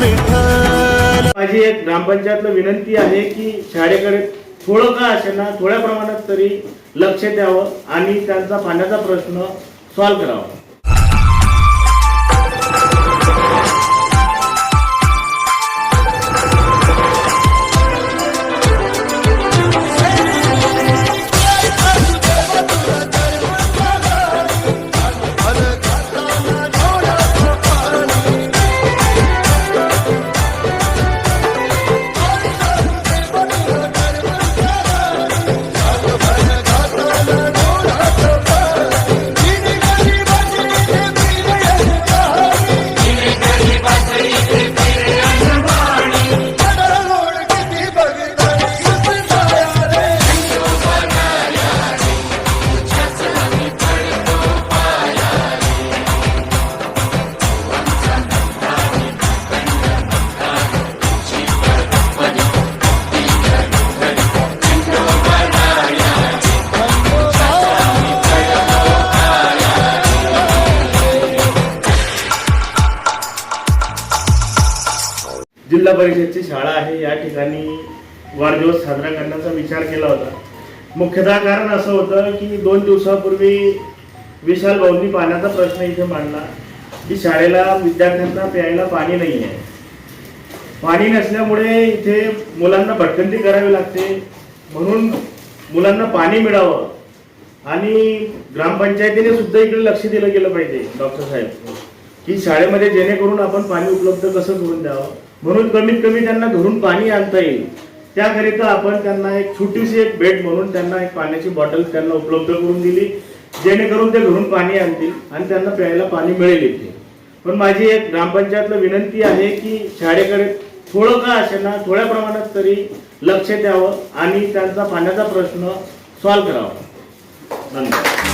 विठ्ठल. माझी एक ग्रामपंचायतला विनंती आहे की शाळेकडे थोडं का असेना थोड्या प्रमाणात तरी लक्ष द्यावं आणि त्यांचा पाण्याचा प्रश्न सॉल्व्ह करावा. जिल्हा परिषदची शाळा आहे. या ठिकाणी वाढदिवस साजरा करण्याचा विचार केला होता. मुख्यतः कारण असं होतं की दोन दिवसापूर्वी विशाल भाऊंनी पाण्याचा प्रश्न इथे मांडला की शाळेला विद्यार्थ्यांना प्यायला पाणी नाही आहे पाणी नसल्यामुळे इथे मुलांना भटकंती करावी लागते. म्हणून मुलांना पाणी मिळावं आणि ग्रामपंचायतीने सुद्धा इकडे लक्ष दिलं गेलं पाहिजे डॉक्टर साहेब. की शाळेमध्ये जेणेकरून आपण पाणी उपलब्ध कसं करून द्यावं? म्हणून कमीत कमी त्यांना घरून पाणी आणता येईल. त्याकरिता आपण त्यांना एक छोटीशी एक भेट म्हणून त्यांना एक पाण्याची बॉटल त्यांना उपलब्ध करून दिली जेणेकरून ते घरून पाणी आणतील आणि त्यांना प्यायला पाणी मिळेल इथे. पण माझी एक ग्रामपंचायतला विनंती आहे की शाळेकडे थोडं का असेना थोड्या प्रमाणात तरी लक्ष द्यावं आणि त्यांचा पाण्याचा प्रश्न सॉल्व्ह करावा. धन्यवाद.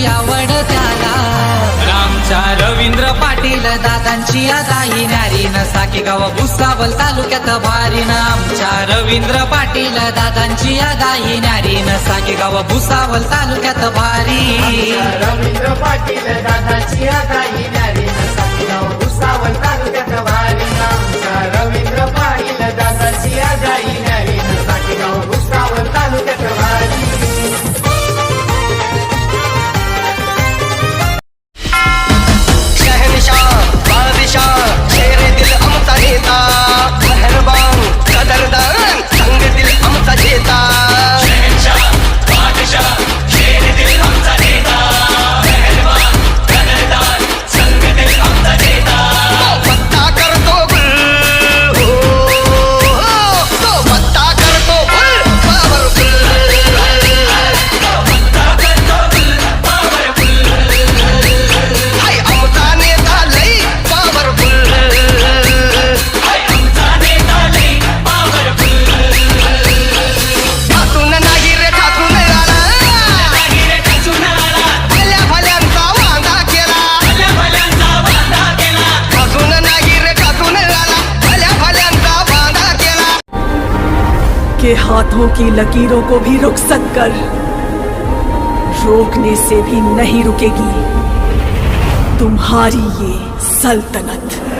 कार्याची आवड त्याला? रामच्या रवींद्र पाटील दादांची आता ही न्यारी नसाकी गाव भुसावल तालुक्यात भारी आमच्या रवींद्र पाटील दादांची आता ही न्यारी नसाकी गाव भुसावल तालुक्यात भारी. रवींद्र पाटील दादाची आता ही नारी नसावी गाव भुसावळ तालुक्यात वारी आमचा के हाथों की लकीरों को भी रुखसत कर। रोकने से भी नहीं रुकेगी। तुम्हारी ये सल्तनत।